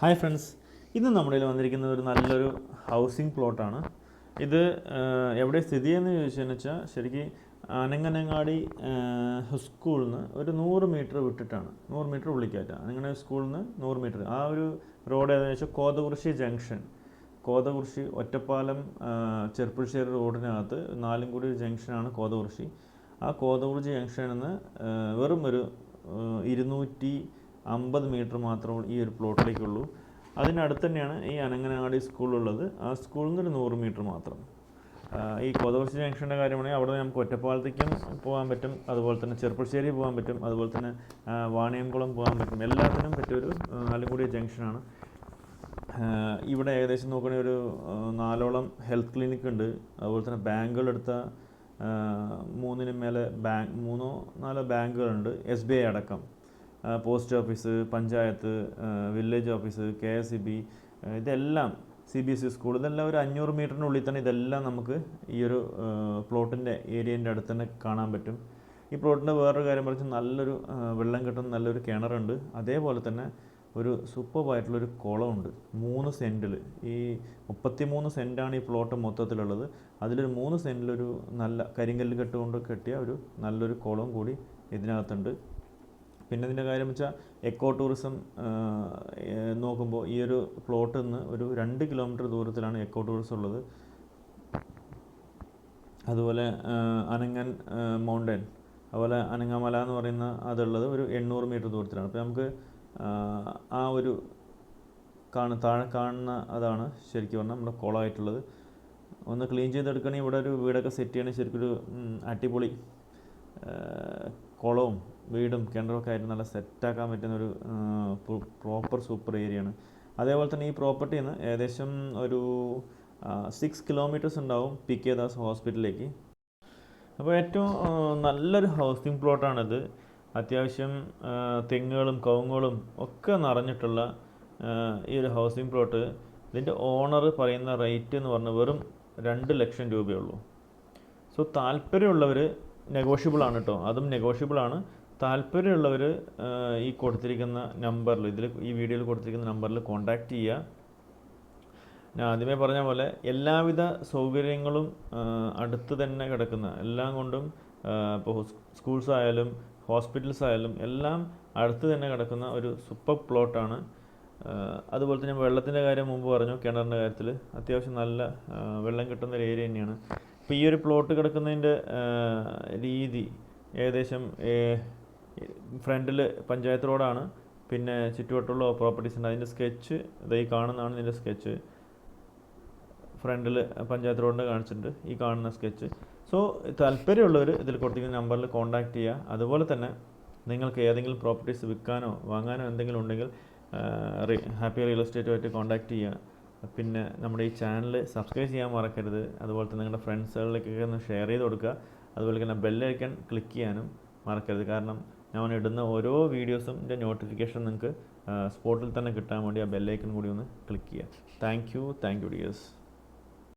Hi friends. ഇന്ന് നമ്മുടെ വന്നിരിക്കുന്ന വന്നിരിക്കുന്നത് ഒരു നല്ലൊരു ഹൗസിംഗ് പ്ലോട്ടാണ്. ഇത് എവിടെ സ്ഥിതി എന്ന് ചോദിച്ചതെന്ന് വെച്ചാൽ ശരിക്കും അനങ്ങനങ്ങാടി സ്കൂളിൽ നിന്ന് ഒരു നൂറ് മീറ്റർ വിട്ടിട്ടാണ്. നൂറ് മീറ്റർ ഉള്ളിക്കാറ്റ. അങ്ങനെ സ്കൂളിൽ നിന്ന് നൂറ് മീറ്റർ. ആ ഒരു റോഡ് ഏതെന്ന് വെച്ചാൽ കോതകുറിശി ജംഗ്ഷൻ. കോതകുറിശി ഒറ്റപ്പാലം ആ, ചെർപ്പുളശ്ശേരി റോഡിനകത്ത് നാലും കൂടി ജംഗ്ഷനാണ് കോതകുറിശി. ആ കോതകുറിശി ജംഗ്ഷനിൽ നിന്ന് വെറും ഒരു ഇരുന്നൂറ്റി അമ്പത് മീറ്റർ മാത്രമേ ഈ ഒരു പ്ലോട്ടിലേക്കുള്ളൂ. അതിനടുത്ത് തന്നെയാണ് ഈ അനങ്ങനാടി സ്കൂളുള്ളത്. ആ സ്കൂളിൽ നിന്ന് ഒരു നൂറ് മീറ്റർ മാത്രം. ഈ കോതകുറിശി ജംഗ്ഷന്റെ കാര്യമാണെങ്കിൽ അവിടെ നമുക്ക് ഒറ്റപ്പാലത്തേക്കും പോകാൻ പറ്റും. അതുപോലെ തന്നെ ചെറുപ്പശ്ശേരി പോകാൻ പറ്റും. അതുപോലെ തന്നെ വാണിയംകുളം പോകാൻ പറ്റും. എല്ലാത്തിനും പറ്റിയൊരു ആ, നാലും കൂടിയ ജംഗ്ഷനാണ്. ഇവിടെ ഏകദേശം നോക്കുകയാണെങ്കിൽ ഒരു നാലോളം ഹെൽത്ത് ക്ലിനിക് ഉണ്ട്. അതുപോലെ തന്നെ ബാങ്കുകളെടുത്ത മൂന്നിനും മേലെ ബാങ്ക് മൂന്നോ നാലോ ബാങ്കുകളുണ്ട്. എസ് ബി ഐ അടക്കം. Post office panchayat village office K S E B ഇതെല്ലാം C B S E school ഇതെല്ലാം ഒരു അഞ്ഞൂറ് മീറ്ററിനുള്ളിൽ തന്നെ ഇതെല്ലാം നമുക്ക് ഈ ഒരു പ്ലോട്ടിന്റെ ഏരിയേന്റെ അടുത്ത് തന്നെ കാണാൻ പറ്റും. ഈ പ്ലോട്ടിന്റെ വേറൊരു കാര്യം പറഞ്ഞാൽ നല്ലൊരു വെള്ളം കിട്ടുന്ന നല്ലൊരു കിണറുണ്ട്. അതേപോലെ തന്നെ ഒരു സൂപ്പർബായിട്ടുള്ളൊരു കുളമുണ്ട്. മൂന്ന് സെന്റിൽ ഈ മുപ്പത്തിമൂന്ന് സെന്റാണ് ഈ പ്ലോട്ട് മൊത്തത്തിലുള്ളത്. അതിലൊരു മൂന്ന് സെന്റിലൊരു നല്ല കരിങ്കല്ല് കെട്ടുകൊണ്ട് കെട്ടിയ ഒരു നല്ലൊരു കുളം കൂടി ഇതിനകത്തുണ്ട്. പിന്നെ ഇതിന്റെ കാര്യം വെച്ചാൽ എക്കോ ടൂറിസം നോക്കുമ്പോൾ ഈ ഒരു പ്ലോട്ടിൽ നിന്ന് ഒരു രണ്ട് കിലോമീറ്റർ ദൂരത്തിലാണ് എക്കോ ടൂറിസം ഉള്ളത്. അതുപോലെ അനങ്ങൻ മൗണ്ടൻ അതുപോലെ അനങ്ങമല എന്ന് പറയുന്ന അതുള്ളത് ഒരു എണ്ണൂറ് മീറ്റർ ദൂരത്തിലാണ്. അപ്പോൾ നമുക്ക് ആ, ഒരു കാണ താഴെ കാണുന്ന അതാണ് ശരിക്കും പറഞ്ഞാൽ നമ്മുടെ കുളമായിട്ടുള്ളത് ഒന്ന് ക്ലീൻ ചെയ്തെടുക്കണമെങ്കിൽ ഇവിടെ ഒരു വീടൊക്കെ സെറ്റ് ചെയ്യണമെങ്കിൽ ശരിക്കൊരു അടിപൊളി കുളവും വീടും കിണറൊക്കെ ആയിട്ട് നല്ല സെറ്റാക്കാൻ പറ്റുന്ന ഒരു പ്രോപ്പർ സൂപ്പർ ഏരിയയാണ് അതേപോലെ തന്നെ ഈ പ്രോപ്പർട്ടിയിൽ നിന്ന് ഏകദേശം ഒരു സിക്സ് കിലോമീറ്റേഴ്സ് ഉണ്ടാവും പി കെ ദാസ് ഹോസ്പിറ്റലിലേക്ക് അപ്പോൾ ഏറ്റവും നല്ലൊരു ഹൗസിംഗ് പ്ലോട്ടാണിത് അത്യാവശ്യം തെങ്ങുകളും കവുങ്ങുകളും ഒക്കെ നിറഞ്ഞിട്ടുള്ള ഈ ഒരു ഹൗസിംഗ് പ്ലോട്ട് ഇതിന്റെ ഓണർ പറയുന്ന റേറ്റ് എന്ന് പറഞ്ഞാൽ വെറും രണ്ട് ലക്ഷം രൂപയുള്ളൂ സോ താല്പര്യമുള്ളവർ നെഗോഷ്യബിൾ ആണ് കേട്ടോ അതും നെഗോഷ്യബിൾ ആണ്. താല്പര്യമുള്ളവർ ഈ കൊടുത്തിരിക്കുന്ന നമ്പറിൽ ഇതിൽ ഈ വീഡിയോയിൽ കൊടുത്തിരിക്കുന്ന നമ്പറിൽ കോൺടാക്റ്റ് ചെയ്യുക ഞാൻ ആദ്യമേ പറഞ്ഞ പോലെ എല്ലാവിധ സൗകര്യങ്ങളും അടുത്ത് തന്നെ കിടക്കുന്ന എല്ലാം കൊണ്ടും ഇപ്പോൾ സ്കൂൾസ് ആയാലും ഹോസ്പിറ്റൽസ് ആയാലും എല്ലാം അടുത്ത് തന്നെ കിടക്കുന്ന ഒരു സൂപ്പർ പ്ലോട്ടാണ്. അതുപോലെ തന്നെ വെള്ളത്തിന്റെ കാര്യം മുമ്പ് പറഞ്ഞു കിണറിന്റെ കാര്യത്തിൽ അത്യാവശ്യം നല്ല വെള്ളം കിട്ടുന്ന ഒരു ഏരിയ തന്നെയാണ്. ഇപ്പോൾ ഈ ഒരു പ്ലോട്ട് കിടക്കുന്നതിന്റെ രീതി ഏകദേശം ഫ്രണ്ടിൽ പഞ്ചായത്ത് റോഡാണ്. പിന്നെ ചുറ്റുവട്ടമുള്ള പ്രോപ്പർട്ടീസ് ഉണ്ട്. അതിന്റെ സ്കെച്ച് ഇതായി കാണുന്നതാണ് ഇതിന്റെ സ്കെച്ച് ഫ്രണ്ടിൽ പഞ്ചായത്ത് റോഡിന്റെ കാണിച്ചിട്ടുണ്ട്. ഈ കാണുന്ന സ്കെച്ച് സോ താല്പര്യമുള്ളവർ ഇതിൽ കൊടുത്തിരിക്കുന്ന നമ്പറിൽ കോൺടാക്റ്റ് ചെയ്യുക. അതുപോലെ തന്നെ നിങ്ങൾക്ക് ഏതെങ്കിലും പ്രോപ്പർട്ടീസ് വിൽക്കാനോ വാങ്ങാനോ എന്തെങ്കിലും ഉണ്ടെങ്കിൽ ഹാപ്പി റിയൽ എസ്റ്റേറ്റുമായിട്ട് കോൺടാക്റ്റ് ചെയ്യുക. പിന്നെ നമ്മുടെ ഈ ചാനൽ സബ്സ്ക്രൈബ് ചെയ്യാൻ മറക്കരുത്. അതുപോലെ തന്നെ നിങ്ങളുടെ ഫ്രണ്ട്സുകളിലേക്കൊക്കെ ഒന്ന് ഷെയർ ചെയ്ത് കൊടുക്കുക. അതുപോലെ തന്നെ ബെല്ലൈക്കൺ ക്ലിക്ക് ചെയ്യാനും മറക്കരുത്. കാരണം ഞാൻ ഇടുന്ന ഓരോ വീഡിയോസിന്റെ നോട്ടിഫിക്കേഷൻ നിങ്ങൾക്ക് സ്പോട്ടിൽ തന്നെ കിട്ടാൻ വേണ്ടി ആ ബെല്ലൈക്കൺ കൂടി ഒന്ന് ക്ലിക്ക് ചെയ്യുക. Thank you thank you dears